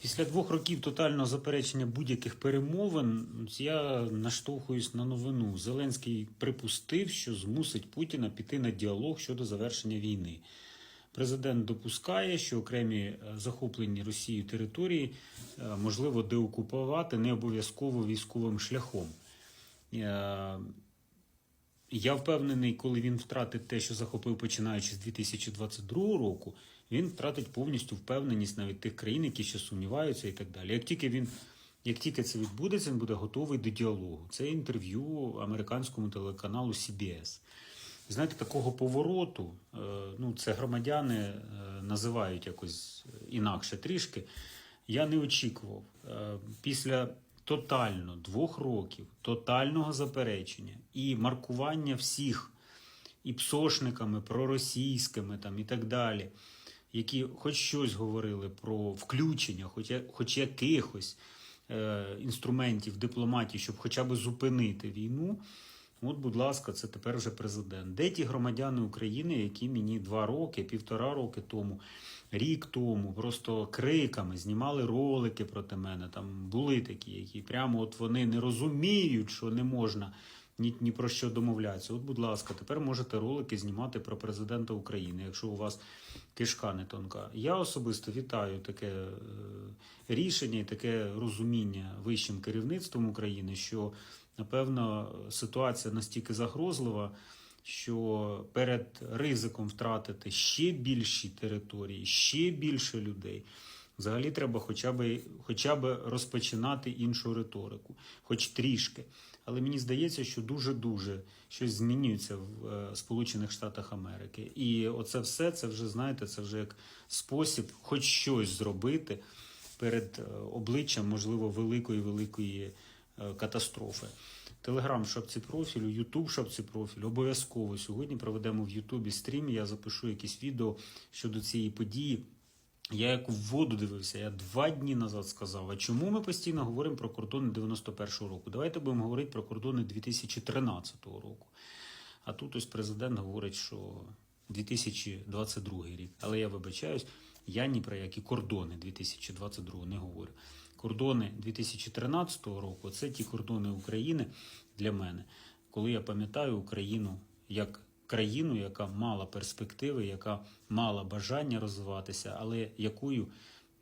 Після двох років тотального заперечення будь-яких перемовин я наштовхуюсь на новину. Зеленський припустив, що змусить Путіна піти на діалог щодо завершення війни. Президент допускає, що окремі е, захоплені Росією території е, можливо деокупувати не обов'язково військовим шляхом. Я впевнений, коли він втратить те, що захопив починаючи з 2022 року, він втратить повністю впевненість навіть тих країн, які ще сумніваються і так далі. Як тільки він, як тільки це відбудеться, він буде готовий до діалогу. Це інтерв'ю американському телеканалу CBS. Знаєте, такого повороту, е, ну це громадяни е, називають якось інакше трішки. Я не очікував. Е, Після тотально двох років тотального заперечення і маркування всіх і псошниками, проросійськими там і так далі, які хоч щось говорили про включення, хоч, хоч якихось е, інструментів дипломатії, щоб хоча б зупинити війну. От, будь ласка, це тепер вже президент. Де ті громадяни України, які мені два роки, півтора роки тому, рік тому, просто криками знімали ролики проти мене. Там були такі, які прямо от вони не розуміють, що не можна ні, ні про що домовлятися. От, будь ласка, тепер можете ролики знімати про президента України, якщо у вас кишка не тонка. Я особисто вітаю таке е, рішення і таке розуміння вищим керівництвом України, що напевно ситуація настільки загрозлива. Що перед ризиком втратити ще більші території, ще більше людей, взагалі треба хоча б, хоча б розпочинати іншу риторику, хоч трішки. Але мені здається, що дуже-дуже щось змінюється в е, Сполучених Штатах Америки. І оце все, це вже знаєте, це вже як спосіб, хоч щось зробити перед е, обличчям, можливо, великої великої е, катастрофи. Телеграм шапці профілю, Ютуб шапці профілю. Обов'язково сьогодні проведемо в Ютубі стрім. Я запишу якісь відео щодо цієї події. Я як в воду дивився, я два дні назад сказав. А чому ми постійно говоримо про кордони 91-го року? Давайте будемо говорити про кордони 2013 року. А тут ось президент говорить, що 2022 рік. Але я вибачаюсь, я ні про які кордони 2022 не говорю. Кордони 2013 року це ті кордони України для мене, коли я пам'ятаю Україну як країну, яка мала перспективи, яка мала бажання розвиватися, але якою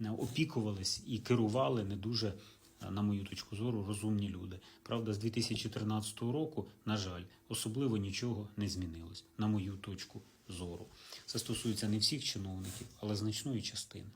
е, опікувались і керували не дуже, е, на мою точку зору, розумні люди. Правда, з 2013 року, на жаль, особливо нічого не змінилось, на мою точку зору. Це стосується не всіх чиновників, але значної частини.